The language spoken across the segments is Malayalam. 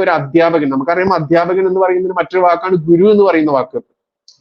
ഒരു അധ്യാപകൻ. നമുക്കറിയാം അധ്യാപകൻ എന്ന് പറയുന്നതിന് മറ്റൊരു വാക്കാണ് ഗുരു എന്ന് പറയുന്ന വാക്ക്.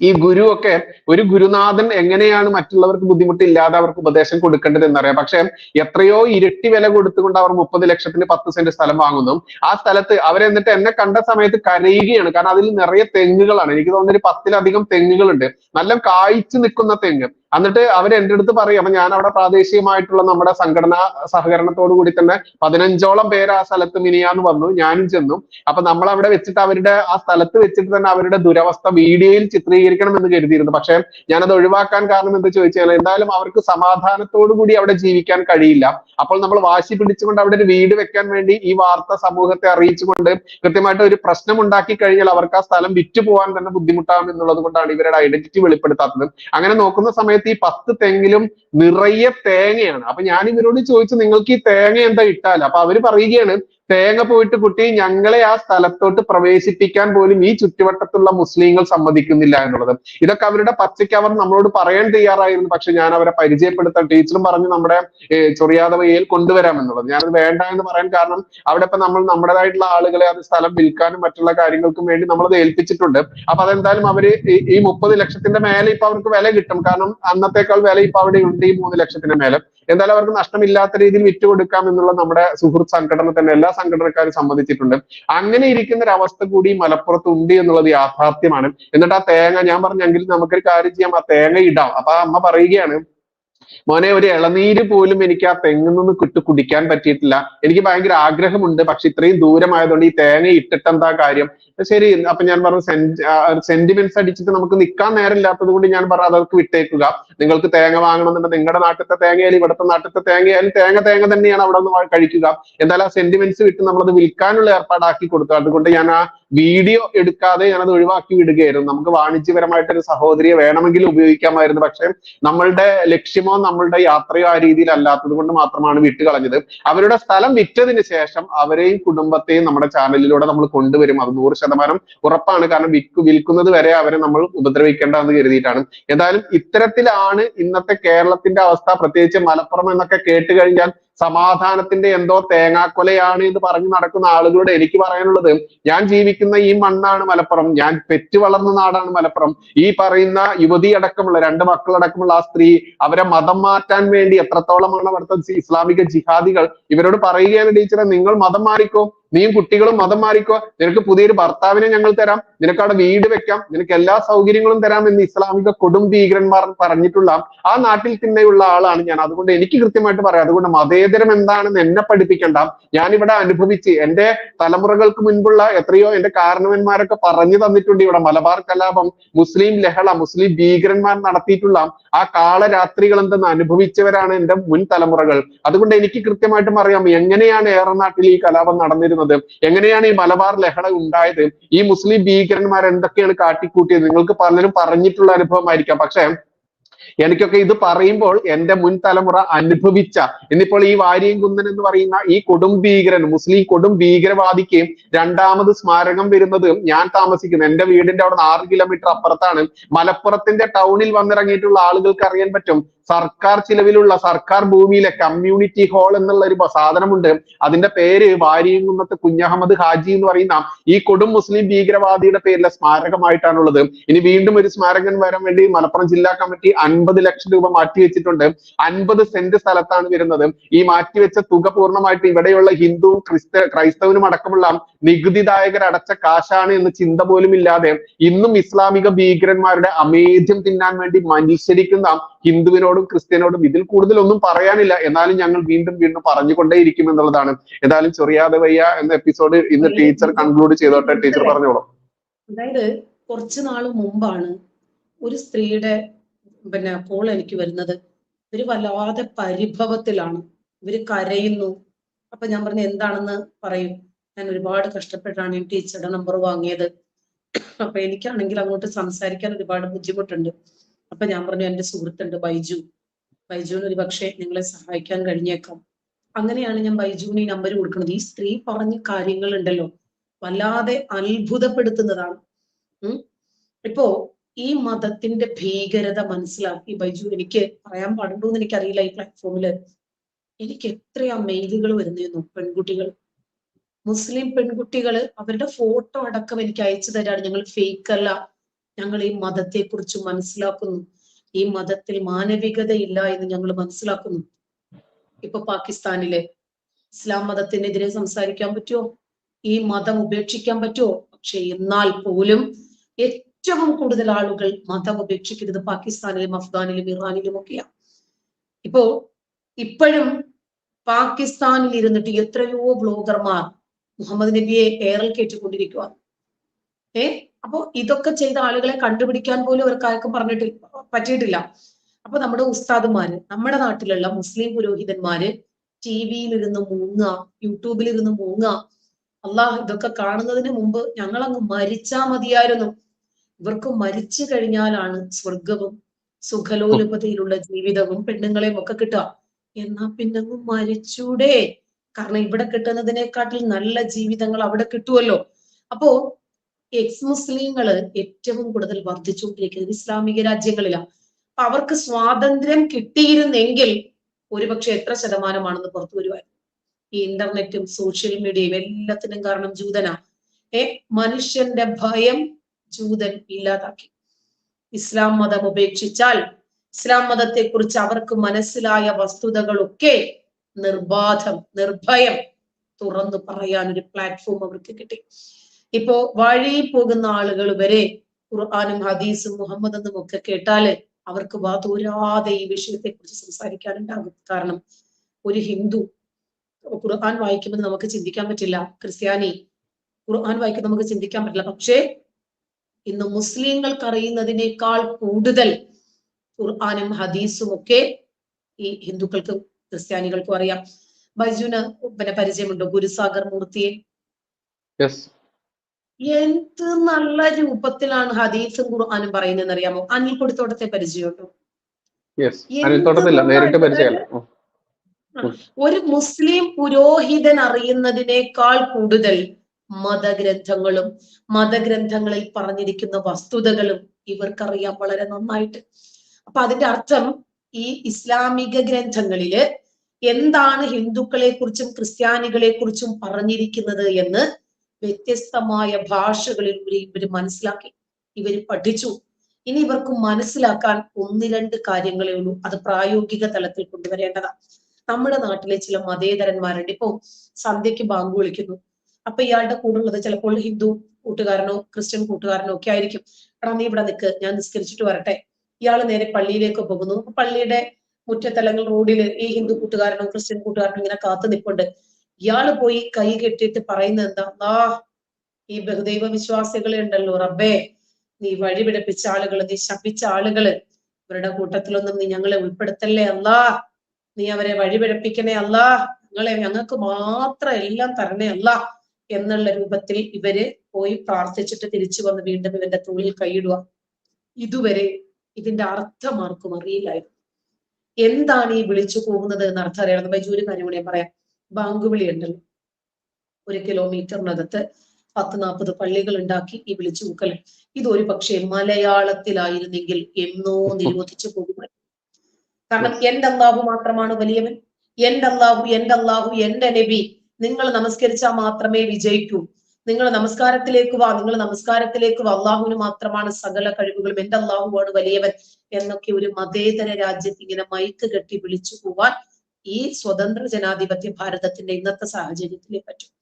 ഈ ഗുരു ഒക്കെ ഒരു ഗുരുനാഥൻ എങ്ങനെയാണ് മറ്റുള്ളവർക്ക് ബുദ്ധിമുട്ടില്ലാതെ അവർക്ക് ഉപദേശം കൊടുക്കേണ്ടത് എന്നറിയാം. പക്ഷെ എത്രയോ ഇരട്ടി വില കൊടുത്തുകൊണ്ട് അവർ മുപ്പത് ലക്ഷത്തിന് പത്ത് സെന്റ് സ്ഥലം വാങ്ങുന്നു. ആ സ്ഥലത്ത് അവരെന്നിട്ട് എന്നെ കണ്ട സമയത്ത് കരയുകയാണ്. കാരണം അതിൽ നിറയെ തെങ്ങുകളാണ്. എനിക്ക് തോന്നുന്നു ഒരു പത്തിലധികം തെങ്ങുകളുണ്ട്. നല്ല കായ്ച്ചു നിൽക്കുന്ന തെങ്ങ്. എന്നിട്ട് അവർ എന്റെ അടുത്ത് പറയും അപ്പൊ ഞാൻ അവിടെ പ്രാദേശികമായിട്ടുള്ള നമ്മുടെ സംഘടനാ സഹകരണത്തോടു കൂടി തന്നെ പതിനഞ്ചോളം പേര് ആ സ്ഥലത്ത് മിനിയാന്ന് വന്നു ഞാനും ചെന്നു. അപ്പൊ നമ്മൾ അവിടെ വെച്ചിട്ട് അവരുടെ ആ സ്ഥലത്ത് വെച്ചിട്ട് തന്നെ അവരുടെ ദുരവസ്ഥ വീഡിയോയിൽ ചിത്രീകരിക്കണം എന്ന് കരുതിയിരുന്നു. പക്ഷെ ഞാനത് ഒഴിവാക്കാൻ കാരണം എന്താ ചോദിച്ചാൽ എന്തായാലും അവർക്ക് സമാധാനത്തോടു കൂടി അവിടെ ജീവിക്കാൻ കഴിയില്ല. അപ്പോൾ നമ്മൾ വാശി പിടിച്ചുകൊണ്ട് അവിടെ ഒരു വീട് വെക്കാൻ വേണ്ടി ഈ വാർത്ത സമൂഹത്തെ അറിയിച്ചുകൊണ്ട് കൃത്യമായിട്ട് ഒരു പ്രശ്നം ഉണ്ടാക്കി കഴിഞ്ഞാൽ അവർക്ക് ആ സ്ഥലം വിറ്റു പോകാൻ തന്നെ ബുദ്ധിമുട്ടാകും എന്നുള്ളത് കൊണ്ടാണ് ഇവരുടെ ഐഡന്റിറ്റി വെളിപ്പെടുത്താത്തത്. അങ്ങനെ നോക്കുന്ന സമയത്ത് ഈ പത്ത് തെങ്ങിലും നിറയെ തേങ്ങയാണ്. അപ്പൊ ഞാൻ ഇവരോട് ചോദിച്ചു നിങ്ങൾക്ക് ഈ തേങ്ങ എന്താ ഇട്ടാൽ അപ്പൊ അവർ പറയുകയാണ് തേങ്ങ പോയിട്ട് കുട്ടി ഞങ്ങളെ ആ സ്ഥലത്തോട്ട് പ്രവേശിപ്പിക്കാൻ പോലും ഈ ചുറ്റുവട്ടത്തുള്ള മുസ്ലിങ്ങൾ സമ്മതിക്കുന്നില്ല എന്നുള്ളത്. ഇതൊക്കെ അവരുടെ പച്ചയ്ക്ക് അവർ നമ്മളോട് പറയാൻ തയ്യാറായിരുന്നു. പക്ഷെ ഞാൻ അവരെ പരിചയപ്പെടുത്താൻ ടീച്ചറും പറഞ്ഞു നമ്മുടെ ചൊറിയാതെ വയ്യയിൽ കൊണ്ടുവരാം എന്നുള്ളത്. ഞാനത് വേണ്ട എന്ന് പറയാൻ കാരണം അവിടെ ഇപ്പൊ നമ്മൾ നമ്മുടേതായിട്ടുള്ള ആളുകളെ അത് സ്ഥലം വിൽക്കാനും മറ്റുള്ള കാര്യങ്ങൾക്കും വേണ്ടി നമ്മളത് ഏൽപ്പിച്ചിട്ടുണ്ട്. അപ്പൊ അതെന്തായാലും അവർ ഈ മുപ്പത് ലക്ഷത്തിന്റെ മേലെ ഇപ്പൊ അവർക്ക് വില കിട്ടും. കാരണം അന്നത്തേക്കാൾ വില ഇപ്പൊ അവിടെ ഉണ്ട് ഈ മൂന്ന് ലക്ഷത്തിന്റെ മേലെ. എന്തായാലും അവർക്ക് നഷ്ടമില്ലാത്ത രീതിയിൽ വിറ്റുകൊടുക്കാം എന്നുള്ള നമ്മുടെ സുഹൃത്ത് സംഘടന തന്നെ എല്ലാ സംഘടനക്കാരും സമ്മതിച്ചിട്ടുണ്ട്. അങ്ങനെ ഇരിക്കുന്ന ഒരു അവസ്ഥ കൂടി മലപ്പുറത്ത് ഉണ്ട് എന്നുള്ളത് യാഥാർത്ഥ്യമാണ്. എന്നിട്ട് ആ തേങ്ങ ഞാൻ പറഞ്ഞെങ്കിൽ നമുക്കൊരു കാര്യം ചെയ്യാം. ആ തേങ്ങ ഇടാം. അപ്പൊ ആ അമ്മ പറയുകയാണ് മോനെ ഒരു ഇളനീര് പോലും എനിക്ക് ആ തെങ്ങിൽ നിന്ന് കിട്ടു കുടിക്കാൻ പറ്റിയിട്ടില്ല. എനിക്ക് ഭയങ്കര ആഗ്രഹമുണ്ട് പക്ഷെ ഇത്രയും ദൂരമായതുകൊണ്ട് ഈ തേങ്ങ ഇട്ടിട്ട് എന്താ കാര്യം? ശരി. അപ്പൊ ഞാൻ പറഞ്ഞു സെന്റിമെന്റ്സ് അടിച്ചിട്ട് നമുക്ക് നിൽക്കാൻ നേരമില്ലാത്തത് കൊണ്ട് ഞാൻ പറഞ്ഞു അതൊക്കെ വിട്ടേക്കുക. നിങ്ങൾക്ക് തേങ്ങ വാങ്ങണമെന്നുണ്ടെങ്കിൽ നിങ്ങളുടെ നാട്ടിലത്തെ തേങ്ങയായാലും ഇവിടുത്തെ നാട്ടിലത്തെ തേങ്ങയായാലും തേങ്ങ തേങ്ങ തന്നെയാണ് അവിടെ നിന്ന് കഴിക്കുക. എന്തായാലും ആ സെന്റിമെന്റ്സ് വിട്ട് നമ്മളത് വിൽക്കാനുള്ള ഏർപ്പാടാക്കി കൊടുത്തു അതുകൊണ്ട് ഞാൻ ആ വീഡിയോ എടുക്കാതെ ഞാനത് ഒഴിവാക്കി വിടുകയായിരുന്നു. നമുക്ക് വാണിജ്യപരമായിട്ട് ഒരു സഹോദരിയെ വേണമെങ്കിൽ ഉപയോഗിക്കാമായിരുന്നു. പക്ഷെ നമ്മളുടെ ലക്ഷ്യമോ നമ്മളുടെ യാത്രയോ ആ രീതിയിൽ അല്ലാത്തത് കൊണ്ട് മാത്രമാണ് വിട്ടുകളഞ്ഞത്. അവരുടെ സ്ഥലം വിറ്റതിന് ശേഷം അവരെയും കുടുംബത്തെയും നമ്മുടെ ചാനലിലൂടെ നമ്മൾ കൊണ്ടുവരും. അത് നൂറ് ശതമാനം ഉറപ്പാണ്. കാരണം വിൽക്കു വിൽക്കുന്നത് വരെ അവരെ നമ്മൾ ഉപദ്രവിക്കേണ്ട എന്ന് കരുതിയിട്ടാണ്. എന്തായാലും ഇത്തരത്തിലാണ് ഇന്നത്തെ കേരളത്തിന്റെ അവസ്ഥ. പ്രത്യേകിച്ച് മലപ്പുറം എന്നൊക്കെ കേട്ട് കഴിഞ്ഞാൽ സമാധാനത്തിന്റെ എന്തോ തേങ്ങാക്കൊലയാണ് എന്ന് പറഞ്ഞു നടക്കുന്ന ആളുകളോട് എനിക്ക് പറയാനുള്ളത്. ഞാൻ ജീവിക്കുന്ന ഈ മണ്ണാണ് മലപ്പുറം. ഞാൻ പെറ്റു വളർന്ന നാടാണ് മലപ്പുറം. ഈ പറയുന്ന യുവതി അടക്കമുള്ള രണ്ട് മക്കളടക്കമുള്ള ആ സ്ത്രീ അവരെ മതം മാറ്റാൻ വേണ്ടി എത്രത്തോളമാണ് അവിടുത്തെ ഇസ്ലാമിക ജിഹാദികൾ? ഇവരോട് പറയുകയാണ് ടീച്ചറെ നിങ്ങൾ മതം മാറിക്കോ. നീയും കുട്ടികളും മതം മാറിക്കോ. നിനക്ക് പുതിയൊരു ഭർത്താവിനെ ഞങ്ങൾ തരാം. നിനക്ക് അവിടെ വീട് വെക്കാം. നിനക്ക് എല്ലാ സൗകര്യങ്ങളും തരാം എന്ന് ഇസ്ലാമിക കൊടും ഭീകരന്മാർ പറഞ്ഞിട്ടുള്ള ആ നാട്ടിൽ തന്നെയുള്ള ആളാണ് ഞാൻ. അതുകൊണ്ട് എനിക്ക് കൃത്യമായിട്ട് പറയാം. അതുകൊണ്ട് മതേതരം എന്താണെന്ന് എന്നെ പഠിപ്പിക്കണ്ട. ഞാൻ ഇവിടെ അനുഭവിച്ച് എന്റെ തലമുറകൾക്ക് മുൻപുള്ള എത്രയോ എന്റെ കാരണവന്മാരൊക്കെ പറഞ്ഞു തന്നിട്ടുണ്ട് ഇവിടെ. മലബാർ കലാപം മുസ്ലിം ലഹള മുസ്ലിം ഭീകരന്മാർ നടത്തിയിട്ടുള്ള ആ കാളരാത്രികൾ എന്തെന്ന് അനുഭവിച്ചവരാണ് എന്റെ മുൻ തലമുറകൾ. അതുകൊണ്ട് എനിക്ക് കൃത്യമായിട്ടും അറിയാം എങ്ങനെയാണ് ഏറനാട്ടിൽ ഈ കലാപം നടന്നിരുന്നത്. എങ്ങനെയാണ് ഈ മലബാർ ലഹള ഉണ്ടായത്. ഈ മുസ്ലിം ഭീകരന്മാർ എന്തൊക്കെയാണ് കാട്ടിക്കൂട്ടിയത്. നിങ്ങൾക്ക് പലരും പറഞ്ഞിട്ടുള്ള അനുഭവമായിരിക്കാം. പക്ഷെ എനിക്കൊക്കെ ഇത് പറയുമ്പോൾ എന്റെ മുൻ തലമുറ അനുഭവിച്ച ഇന്നിപ്പോൾ ഈ വാരിയും കുന്നൻ എന്ന് പറയുന്ന ഈ കൊടും ഭീകരൻ മുസ്ലിം കൊടും ഭീകരവാദിക്ക് രണ്ടാമത് സ്മാരകം വരുന്നത് ഞാൻ താമസിക്കുന്ന. എന്റെ വീടിന്റെ അവിടെ ആറ് കിലോമീറ്റർ അപ്പുറത്താണ്. മലപ്പുറത്തിന്റെ ടൗണിൽ വന്നിറങ്ങിയിട്ടുള്ള ആളുകൾക്ക് അറിയാൻ പറ്റും സർക്കാർ ചിലവിലുള്ള സർക്കാർ ഭൂമിയിലെ കമ്മ്യൂണിറ്റി ഹാൾ എന്നുള്ള ഒരു സാധനമുണ്ട്. അതിന്റെ പേര് വാരിയങ്കുന്നത്ത് കുഞ്ഞഹമ്മദ് ഹാജി എന്ന് പറയുന്ന ഈ കൊടും മുസ്ലിം ഭീകരവാദിയുടെ പേരിലെ സ്മാരകമായിട്ടാണുള്ളത്. ഇനി വീണ്ടും ഒരു സ്മാരകം വരാൻ വേണ്ടി മലപ്പുറം ജില്ലാ കമ്മിറ്റി അൻപത് ലക്ഷം രൂപ മാറ്റി വെച്ചിട്ടുണ്ട്. അൻപത് സെന്റ് സ്ഥലത്താണ് വരുന്നത്. ഈ മാറ്റിവെച്ച തുക പൂർണമായിട്ട് ഇവിടെയുള്ള ഹിന്ദു ക്രിസ്ത ക്രൈസ്തവനും അടക്കമുള്ള നികുതിദായകർ അടച്ച കാശാണ് എന്ന ചിന്ത പോലും ഇല്ലാതെ ഇന്നും ഇസ്ലാമിക ഭീകരന്മാരുടെ അമേധ്യം തിന്നാൻ വേണ്ടി മത്സരിക്കുന്ന ഹിന്ദുവിനോടും ക്രിസ്ത്യനോടും ഇതിൽ കൂടുതൽ ഒന്നും പറയാനില്ല. എന്നാലും ഞങ്ങൾ വീണ്ടും വീണ്ടും പറഞ്ഞുകൊണ്ടേയിരിക്കും എന്നുള്ളതാണ്. ഏതായാലും ചൊറിയാതെ വയ്യ എന്ന എപ്പിസോഡ് ഇന്ന് ടീച്ചർ കൺക്ലൂഡ് ചെയ്തോട്ടെ. ടീച്ചർ പറഞ്ഞോളൂ. അതായത് കുറച്ചു നാൾ മുമ്പാണ് ഒരു സ്ത്രീയുടെ പിന്നെ കോൾ എനിക്ക് വരുന്നത്. ഇവർ വല്ലാതെ പരിഭവത്തിലാണ്. ഇവർ കരയുന്നു. അപ്പൊ ഞാൻ പറഞ്ഞു എന്താണെന്ന് പറയും. ഞാൻ ഒരുപാട് കഷ്ടപ്പെട്ടാണ് ഈ ടീച്ചറുടെ നമ്പർ വാങ്ങിയത്. അപ്പൊ എനിക്കാണെങ്കിൽ അങ്ങോട്ട് സംസാരിക്കാൻ ഒരുപാട് ബുദ്ധിമുട്ടുണ്ട്. അപ്പൊ ഞാൻ പറഞ്ഞു എന്റെ സുഹൃത്തുണ്ട് ബൈജു. ബൈജുവിന് ഒരു പക്ഷേ നിങ്ങളെ സഹായിക്കാൻ കഴിഞ്ഞേക്കാം. അങ്ങനെയാണ് ഞാൻ ബൈജുവിന് ഈ നമ്പർ കൊടുക്കുന്നത്. ഈ സ്ത്രീ പറഞ്ഞ കാര്യങ്ങൾ ഉണ്ടല്ലോ വല്ലാതെ അത്ഭുതപ്പെടുത്തുന്നതാണ്. ഇപ്പോ ഈ മതത്തിന്റെ ഭീകരത മനസ്സിലാക്കി ബൈജു എനിക്ക് പറയാൻ പാടുണ്ടോ എന്ന് എനിക്കറിയില്ല ഈ പ്ലാറ്റ്ഫോമിൽ എനിക്ക് എത്രയാ മെയിലുകൾ വരുന്നതെന്നു പെൺകുട്ടികൾ. മുസ്ലിം പെൺകുട്ടികൾ അവരുടെ ഫോട്ടോ അടക്കം എനിക്ക് അയച്ചു തരാണ്. ഞങ്ങൾ ഫേക്ക് അല്ല. ഞങ്ങൾ ഈ മതത്തെ കുറിച്ച് മനസ്സിലാക്കുന്നു. ഈ മതത്തിൽ മാനവികതയില്ല എന്ന് ഞങ്ങൾ മനസ്സിലാക്കുന്നു. ഇപ്പൊ പാകിസ്ഥാനിലെ ഇസ്ലാം മതത്തിനെതിരെ സംസാരിക്കാൻ പറ്റുമോ ഈ മതം ഉപേക്ഷിക്കാൻ പറ്റുമോ പക്ഷെ എന്നാൽ പോലും ഏറ്റവും കൂടുതൽ ആളുകൾ മതം ഉപേക്ഷിക്കുന്നത് പാകിസ്ഥാനിലും അഫ്ഗാനിലും ഇറാനിലും ഒക്കെയാണ് ഇപ്പോ ഇപ്പോഴും പാകിസ്ഥാനിൽ ഇരുന്നിട്ട് എത്രയോ ബ്ലോഗർമാർ മുഹമ്മദ് നബിയെ ഏറൽ കേട്ടുകൊണ്ടിരിക്കുക ഏ? അപ്പോ ഇതൊക്കെ ചെയ്ത ആളുകളെ കണ്ടുപിടിക്കാൻ പോലും അവർക്ക് ആർക്കും പറഞ്ഞിട്ട് പറ്റിയിട്ടില്ല. അപ്പൊ നമ്മുടെ ഉസ്താദുമാര് നമ്മുടെ നാട്ടിലുള്ള മുസ്ലിം പുരോഹിതന്മാര് ടി വിയിലിരുന്ന് മൂങ്ങ യൂട്യൂബിലിരുന്ന് മൂങ്ങ അള്ളാഹ് ഇതൊക്കെ കാണുന്നതിന് മുമ്പ് ഞങ്ങളങ്ങ് മരിച്ചാ മതിയായിരുന്നു. ഇവർക്ക് മരിച്ചു കഴിഞ്ഞാലാണ് സ്വർഗവും സുഖലോലുപതയിലുള്ള ജീവിതവും പെണ്ണുങ്ങളെയും ഒക്കെ കിട്ടുക. എന്നാ പിന്നെ മരിച്ചൂടെ. കാരണം ഇവിടെ കിട്ടുന്നതിനെക്കാട്ടിൽ നല്ല ജീവിതങ്ങൾ അവിടെ കിട്ടുമല്ലോ അപ്പോ എക്സ് മുസ്ലിങ്ങൾ ഏറ്റവും കൂടുതൽ വർദ്ധിച്ചുകൊണ്ടിരിക്കുന്നത് ഇസ്ലാമിക രാജ്യങ്ങളിലാണ് അപ്പൊ അവർക്ക് സ്വാതന്ത്ര്യം കിട്ടിയിരുന്നെങ്കിൽ ഒരുപക്ഷെ എത്ര ശതമാനമാണെന്ന് പുറത്തു വരുവായിരുന്നു ഈ ഇന്റർനെറ്റും സോഷ്യൽ മീഡിയയും എല്ലാത്തിനും കാരണം ജൂതനാ. ഏ മനുഷ്യന്റെ ഭയം ജൂതൻ ഇല്ലാതാക്കി. ഇസ്ലാം മതം ഉപേക്ഷിച്ചാൽ ഇസ്ലാം മതത്തെ കുറിച്ച് അവർക്ക് മനസ്സിലായ വസ്തുതകളൊക്കെ നിർബാധം നിർഭയം തുറന്നു പറയാൻ ഒരു പ്ലാറ്റ്ഫോം അവർക്ക് കിട്ടി. ഇപ്പോ വഴി പോകുന്ന ആളുകൾ വരെ ഖുർആാനും ഹദീസും മുഹമ്മദ് എന്നും ഒക്കെ കേട്ടാൽ അവർക്ക് വാതൂരാതെ ഈ വിഷയത്തെ കുറിച്ച് സംസാരിക്കാനുണ്ടാകും. കാരണം ഒരു ഹിന്ദു ഖുർആൻ വായിക്കുമ്പോൾ നമുക്ക് ചിന്തിക്കാൻ പറ്റില്ല. ക്രിസ്ത്യാനി ഖുർആൻ വായിക്കുന്ന നമുക്ക് ചിന്തിക്കാൻ പറ്റില്ല. പക്ഷേ ഇന്ന് മുസ്ലിങ്ങൾക്ക് അറിയുന്നതിനേക്കാൾ കൂടുതൽ ഖുർആാനും ഹദീസും ഒക്കെ ഈ ഹിന്ദുക്കൾക്കും ക്രിസ്ത്യാനികൾക്കും അറിയാം. ബൈജുന് പിന്നെ പരിചയമുണ്ടോ? ഗുരുസാഗർ മൂർത്തിയെ? എന്ത് നല്ല രൂപത്തിലാണ് ഹദീസും ഖുർആാനും പറയുന്നതെന്ന് അറിയാമോ അനിൽ കൊടുത്തോട്ടത്തെ പരിചയമുണ്ടോ ഒരു മുസ്ലിം പുരോഹിതൻ അറിയുന്നതിനേക്കാൾ കൂടുതൽ മതഗ്രന്ഥങ്ങളും മതഗ്രന്ഥങ്ങളിൽ പറഞ്ഞിരിക്കുന്ന വസ്തുതകളും ഇവർക്കറിയാം വളരെ നന്നായിട്ട്. അപ്പൊ അതിന്റെ അർത്ഥം ഈ ഇസ്ലാമിക ഗ്രന്ഥങ്ങളിൽ എന്താണ് ഹിന്ദുക്കളെ കുറിച്ചും ക്രിസ്ത്യാനികളെ കുറിച്ചും പറഞ്ഞിരിക്കുന്നത് എന്ന് വ്യത്യസ്തമായ ഭാഷകളിൽ ഇവർ ഇവർ മനസ്സിലാക്കി ഇവർ പഠിച്ചു. ഇനി ഇവർക്ക് മനസ്സിലാക്കാൻ ഒന്ന് രണ്ട് കാര്യങ്ങളേ ഉള്ളൂ. അത് പ്രായോഗിക തലത്തിൽ കൊണ്ടുവരേണ്ടതാണ് നമ്മുടെ നാട്ടിലെ ചില മതേതരന്മാരുണ്ട്. ഇപ്പൊ സന്ധ്യക്ക് ബാങ്ക് വിളിക്കുന്നു. അപ്പൊ ഇയാളുടെ കൂടെ ഉള്ളത് ചിലപ്പോൾ ഹിന്ദു കൂട്ടുകാരനോ ക്രിസ്ത്യൻ കൂട്ടുകാരനോ ഒക്കെ ആയിരിക്കും. എടാ നീ ഇവിടെ നിൽക്ക് ഞാൻ നിസ്കരിച്ചിട്ട് വരട്ടെ. ഇയാൾ നേരെ പള്ളിയിലേക്ക് പോകുന്നു. പള്ളിയുടെ മുറ്റത്തല്ലെങ്കിൽ റോഡിൽ ഈ ഹിന്ദു കൂട്ടുകാരനോ ക്രിസ്ത്യൻ കൂട്ടുകാരനോ ഇങ്ങനെ കാത്തു നിൽപ്പുണ്ട് ഇയാൾ പോയി കൈ കെട്ടിയിട്ട് പറയുന്നത് എന്താ? ആ ഈ ബഹുദൈവ വിശ്വാസികളെ ഉണ്ടല്ലോ റബ്ബേ. നീ വഴി പിടിപ്പിച്ച ആളുകൾ നീ ശപിച്ച ആളുകൾ. ഇവരുടെ കൂട്ടത്തിലൊന്നും നീ ഞങ്ങളെ ഉൾപ്പെടുത്തല്ലേ അല്ലാ. നീ അവരെ വഴി പിഴപ്പിക്കണേ അല്ല. ഞങ്ങളെ ഞങ്ങൾക്ക് മാത്രം എല്ലാം തരണേ അല്ല. എന്നുള്ള രൂപത്തിൽ ഇവർ പോയി പ്രാർത്ഥിച്ചിട്ട് തിരിച്ചു വന്ന് വീണ്ടും ഇവന്റെ തോളിൽ കൈയിടുക. ഇതുവരെ ഇതിന്റെ അർത്ഥം ആർക്കും അറിയില്ലായിരുന്നു. എന്താണ് ഈ വിളിച്ചു പോകുന്നത് എന്ന് അർത്ഥം അറിയണം ബൈജു ഒരു കാര്യം കൂടെ പറയാം. ബാങ്ക് വിളി ഉണ്ടല്ലോ ഒരു കിലോമീറ്ററിനകത്ത് പത്ത് നാൽപ്പത് പള്ളികൾ ഉണ്ടാക്കി ഈ വിളിച്ചു കൂക്കൽ ഇത് ഒരു പക്ഷേ മലയാളത്തിലായിരുന്നെങ്കിൽ എന്നോ നിരോധിച്ചു പോകുമായിരുന്നു. കാരണം എന്റെ അള്ളാഹു മാത്രമാണ് വലിയവൻ. എന്റെ അള്ളാഹു എന്റെ അള്ളാഹു എന്റെ നബി. നിങ്ങൾ നമസ്കരിച്ചാൽ മാത്രമേ വിജയിക്കൂ. നിങ്ങൾ നമസ്കാരത്തിലേക്ക് വാ നിങ്ങൾ നമസ്കാരത്തിലേക്ക് വാ. അള്ളാഹുവിന് മാത്രമാണ് സകല കഴിവുകളും. എന്റെ അള്ളാഹുവാണ് വലിയവൻ. എന്നൊക്കെ ഒരു മതേതര രാജ്യത്ത് ഇങ്ങനെ മൈക്ക് കെട്ടി വിളിച്ചു പോവാൻ ഈ സ്വതന്ത്ര ജനാധിപത്യ ഭാരതത്തിന്റെ ഇന്നത്തെ സാഹചര്യത്തിലേ പറ്റും.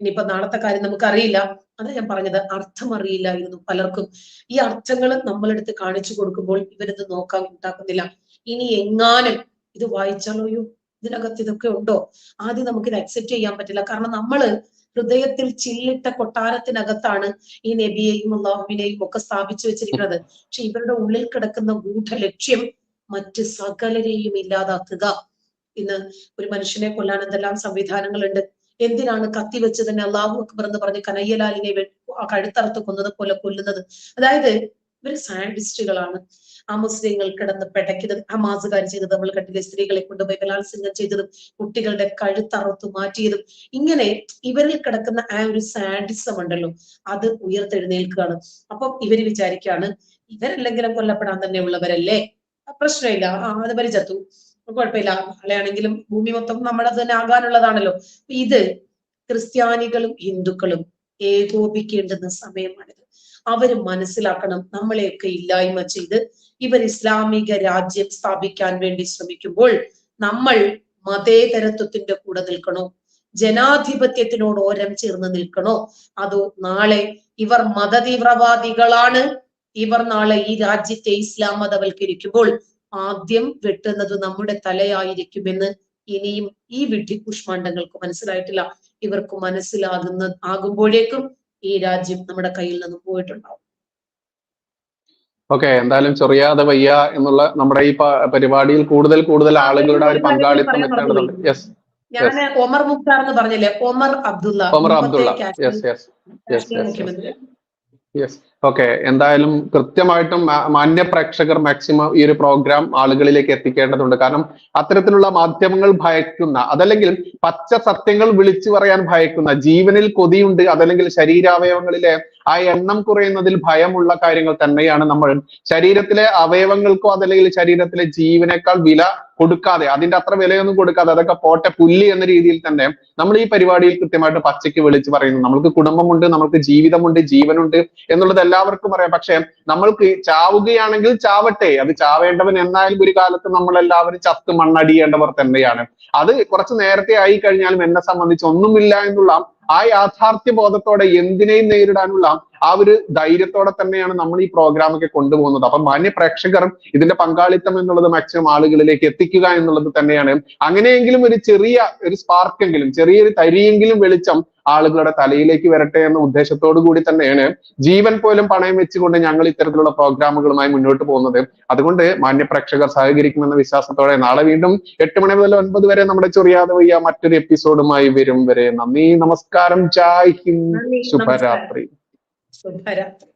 ഇനിയിപ്പോ നാളത്തെ കാര്യം നമുക്കറിയില്ല. അതാ ഞാൻ പറഞ്ഞത് അർത്ഥം അറിയില്ലായിരുന്നു പലർക്കും. ഈ അർത്ഥങ്ങൾ നമ്മളെടുത്ത് കാണിച്ചു കൊടുക്കുമ്പോൾ ഇവരിത് നോക്കാൻ ഉണ്ടാക്കുന്നില്ല. ഇനി എങ്ങാനും ഇത് വായിച്ചാലോയോ? ഇതിനകത്ത് ഇതൊക്കെ ഉണ്ടോ? ആദ്യം നമുക്ക് ഇത് അക്സെപ്റ്റ് ചെയ്യാൻ പറ്റില്ല. കാരണം നമ്മൾ ഹൃദയത്തിൽ ചില്ലിട്ട കൊട്ടാരത്തിനകത്താണ് ഈ നബിയെയും അള്ളാഹുവിനെയും ഒക്കെ സ്ഥാപിച്ചു വെച്ചിരിക്കുന്നത്. പക്ഷെ ഇവരുടെ ഉള്ളിൽ കിടക്കുന്ന ഗൂഢ ലക്ഷ്യം മറ്റ് സകലരെയും ഇല്ലാതാക്കുക. ഇന്ന് ഒരു മനുഷ്യനെ കൊല്ലാൻ എന്തെല്ലാം സംവിധാനങ്ങളുണ്ട്? എന്തിനാണ് കത്തി വെച്ച് തന്നെ അള്ളാഹു അക്ബർ എന്ന് പറഞ്ഞ് കനയ്യലാലിനെ കഴുത്തറത്ത് കൊന്നത് പോലെ കൊല്ലുന്നത്? അതായത് ഇവർ സാഡിസ്റ്റുകളാണ് ആ മുസ്ലിങ്ങൾ കിടന്ന് പിടയ്ക്കുന്നത് ഹമാസുകാർ ചെയ്തത് നമ്മൾ കണ്ടില്ലേ സ്ത്രീകളെ കൊണ്ടുപോയി ബലാത്സംഗം ചെയ്തതും കുട്ടികളുടെ കഴുത്തറുത്ത് മാറ്റിയതും. ഇങ്ങനെ ഇവരിൽ കിടക്കുന്ന ആ ഒരു സാഡിസം ഉണ്ടല്ലോ അത് ഉയർത്തെഴുന്നേൽക്കുകയാണ്. അപ്പം ഇവർ വിചാരിക്കുകയാണ് ഇവരല്ലെങ്കിലും കൊല്ലപ്പെടാൻ തന്നെ ഉള്ളവരല്ലേ? പ്രശ്നമില്ല. ആ അത് വരെ ചത്തു കുഴപ്പമില്ല. നാളെയാണെങ്കിലും ഭൂമി മൊത്തം നമ്മുടെ തന്നെ ആകാനുള്ളതാണല്ലോ. ഇത് ക്രിസ്ത്യാനികളും ഹിന്ദുക്കളും ഏകോപിക്കേണ്ടുന്ന സമയമാണിത്. അവർ മനസ്സിലാക്കണം നമ്മളെയൊക്കെ ഇല്ലായ്മ ചെയ്ത് ഇവർ ഇസ്ലാമിക രാജ്യം സ്ഥാപിക്കാൻ വേണ്ടി ശ്രമിക്കുമ്പോൾ നമ്മൾ മതേതരത്വത്തിന്റെ കൂടെ നിൽക്കണോ? ജനാധിപത്യത്തിനോട് ഓരം ചേർന്ന് നിൽക്കണോ? അതോ നാളെ ഇവർ മതതീവ്രവാദികളാണ്? ഇവർ നാളെ ഈ രാജ്യത്തെ ഇസ്ലാം മതവൽക്കരിക്കുമ്പോൾ ആദ്യം വെട്ടുന്നത് നമ്മുടെ തലയായിരിക്കുമെന്ന് ഇനിയും ഈ വിഡ്ഢി കുഷ്മാണ്ഡങ്ങൾക്ക് മനസ്സിലായിട്ടില്ല. ഇവർക്ക് മനസ്സിലാകുന്ന ആകുമ്പോഴേക്കും ഈ രാജ്യം നമ്മുടെ കയ്യിൽ നിന്നും പോയിട്ടുണ്ടാവും. ഓക്കെ എന്തായാലും ചെറിയാതെ വയ്യ എന്നുള്ള നമ്മുടെ ഈ പരിപാടിയിൽ കൂടുതൽ കൂടുതൽ ആളുകളുടെ ഒരു പങ്കാളിത്തം എത്തേണ്ടതുണ്ട് യെസ് ഞാൻ ഒമർ മുക്താർ എന്ന് പറഞ്ഞില്ലേ? Omar Abdullah Omar Abdullah. Yes yes yes yes okay എന്തായാലും കൃത്യമായിട്ടും മാന്യ പ്രേക്ഷകർ മാക്സിമം ഈ ഒരു പ്രോഗ്രാം ആളുകളിലേക്ക് എത്തിക്കേണ്ടതുണ്ട്. കാരണം അത്തരത്തിലുള്ള മാധ്യമങ്ങൾ ഭയക്കുന്ന അതല്ലെങ്കിൽ പച്ച സത്യങ്ങൾ വിളിച്ചു പറയാൻ ഭയക്കുന്ന ജീവനിൽ കൊതിയുണ്ട് അതല്ലെങ്കിൽ ശരീരാവയവങ്ങളിലെ ആ എണ്ണം കുറയുന്നതിൽ ഭയമുള്ള കാര്യങ്ങൾ തന്നെയാണ് നമ്മൾ. ശരീരത്തിലെ അവയവങ്ങൾക്കോ അതല്ലെങ്കിൽ ശരീരത്തിലെ ജീവനേക്കാൾ വില കൊടുക്കാതെ അതിന്റെ അത്ര വിലയൊന്നും കൊടുക്കാതെ അതൊക്കെ പോട്ടെ പുല്ല് എന്ന രീതിയിൽ തന്നെ നമ്മൾ ഈ പരിപാടിയിൽ കൃത്യമായിട്ട് പച്ചയ്ക്ക് വിളിച്ചു പറയുന്നു. നമ്മൾക്ക് കുടുംബമുണ്ട് നമ്മൾക്ക് ജീവിതമുണ്ട് ജീവനുണ്ട് എന്നുള്ളത് എല്ലാവർക്കും അറിയാം. പക്ഷെ നമ്മൾക്ക് ചാവുകയാണെങ്കിൽ ചാവട്ടെ അത് ചാവേണ്ടവൻ എന്നായാലും ഒരു കാലത്ത് നമ്മൾ എല്ലാവരും ചത്ത് മണ്ണടിയേണ്ടവർ തന്നെയാണ്. അത് കുറച്ച് നേരത്തെ ആയി കഴിഞ്ഞാലും എന്നെ സംബന്ധിച്ച് ഒന്നുമില്ല എന്നുള്ള ആ യാഥാർത്ഥ്യ ബോധത്തോടെ എന്തിനേയും നേരിടാനുള്ള ആ ഒരു ധൈര്യത്തോടെ തന്നെയാണ് നമ്മൾ ഈ പ്രോഗ്രാം ഒക്കെ കൊണ്ടുപോകുന്നത്. അപ്പം മാന്യ പ്രേക്ഷകർ ഇതിന്റെ പങ്കാളിത്തം എന്നുള്ളത് മാക്സിമം ആളുകളിലേക്ക് എത്തിക്കുക എന്നുള്ളത് തന്നെയാണ്. അങ്ങനെയെങ്കിലും ഒരു ചെറിയ ഒരു സ്പാർക്കെങ്കിലും ചെറിയൊരു തരിയെങ്കിലും വെളിച്ചം ആളുകളുടെ തലയിലേക്ക് വരട്ടെ എന്ന ഉദ്ദേശത്തോടു കൂടി തന്നെയാണ് ജീവൻ പോലും പണയം വെച്ചുകൊണ്ട് ഞങ്ങൾ ഇത്തരത്തിലുള്ള പ്രോഗ്രാമുകളുമായി മുന്നോട്ട് പോകുന്നത്. അതുകൊണ്ട് മാന്യ പ്രേക്ഷകർ സഹകരിക്കുമെന്ന വിശ്വാസത്തോടെ നാളെ വീണ്ടും എട്ട് മണി മുതൽ ഒൻപത് വരെ നമ്മുടെ ചൊറിയാതെ വയ്യ മറ്റൊരു എപ്പിസോഡുമായി വരും വരെ. നന്ദി നമസ്കാരം. ജയ് ഹിന്ദ്. ശുഭരാത്രി. ശുഭരാത്രി